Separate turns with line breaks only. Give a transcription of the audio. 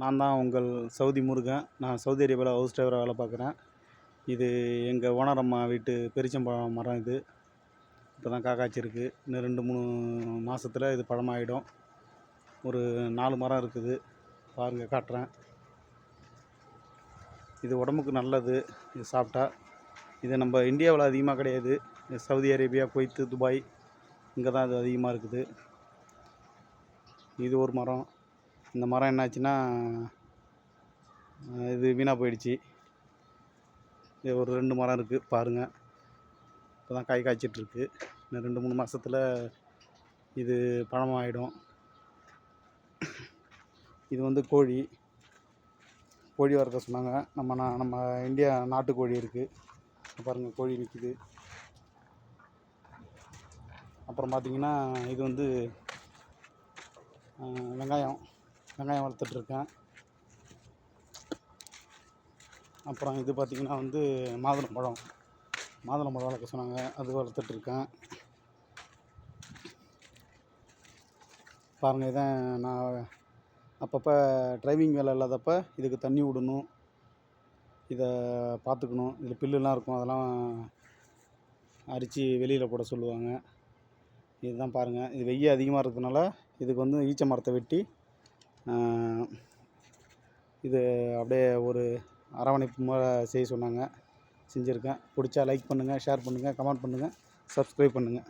நான் தான் உங்கள் சவுதி முருகன். நான் சவுதி அரேபியாவில் ஹவுஸ் டிரைவராக வேலை பார்க்குறேன். இது எங்கள் ஓனர் அம்மா வீட்டு பெரிச்சம்பழம் மரம் இது. இப்போ தான் காக்காய்ச்சிருக்கு இன்னும் ரெண்டு மூணு மாதத்தில் இது பழமாயிடும். ஒரு நாலு மரம் இருக்குது. பாருங்கள் காட்டுறேன். இது உடம்புக்கு நல்லது. இது சாப்பிட்டா. இது நம்ம இந்தியாவில் அதிகமாக கிடையாது. சவுதி அரேபியா குவைத்து துபாய் இங்கே தான் இது அதிகமாக இருக்குது. இது ஒரு மரம். இந்த மரம் என்னாச்சுன்னா இது வீணாக போயிடுச்சு. இது ஒரு ரெண்டு மரம் இருக்குது பாருங்கள் இப்போ தான் காய் காய்ச்சிட்ருக்கு. இன்னும் ரெண்டு மூணு மாதத்தில் இது பழமாயிடும். இது வந்து கோழி. கோழி வளர்க்க சொன்னாங்க. நம்ம நான் நம்ம இந்தியா நாட்டுக்கோழி இருக்குது பாருங்கள் கோழி நிற்கிது அப்புறம் பார்த்தீங்கன்னா இது வந்து வெங்காயம். வெங்காயம் வளர்த்துட்ருக்கேன் அப்புறம் இது பார்த்திங்கன்னா வந்து மாதுளம்பழம் மாதுளம்பழம் வளர்க்க சொன்னாங்க. அது வளர்த்துட்ருக்கேன் பாருங்கள் இதான் நான் அப்பப்போ டிரைவிங் வேலை இல்லாதப்ப இதுக்கு தண்ணி விடணும். இதை பார்த்துக்கணும். இதில் பில்லுலாம் இருக்கும். அதெல்லாம் அரித்து வெளியில் போட சொல்லுவாங்க. இதுதான் பாருங்கள் இது வெய்ய அதிகமாக இருக்கிறதுனால இதுக்கு வந்து ஈச்ச மரத்தை வெட்டி இது அப்படியே ஒரு அரவணைப்பு முறை செய்ய சொன்னாங்க. செஞ்சுருக்கேன். பிடிச்சா லைக் பண்ணுங்கள் ஷேர் பண்ணுங்கள் கமெண்ட் பண்ணுங்கள் சப்ஸ்கிரைப் பண்ணுங்கள்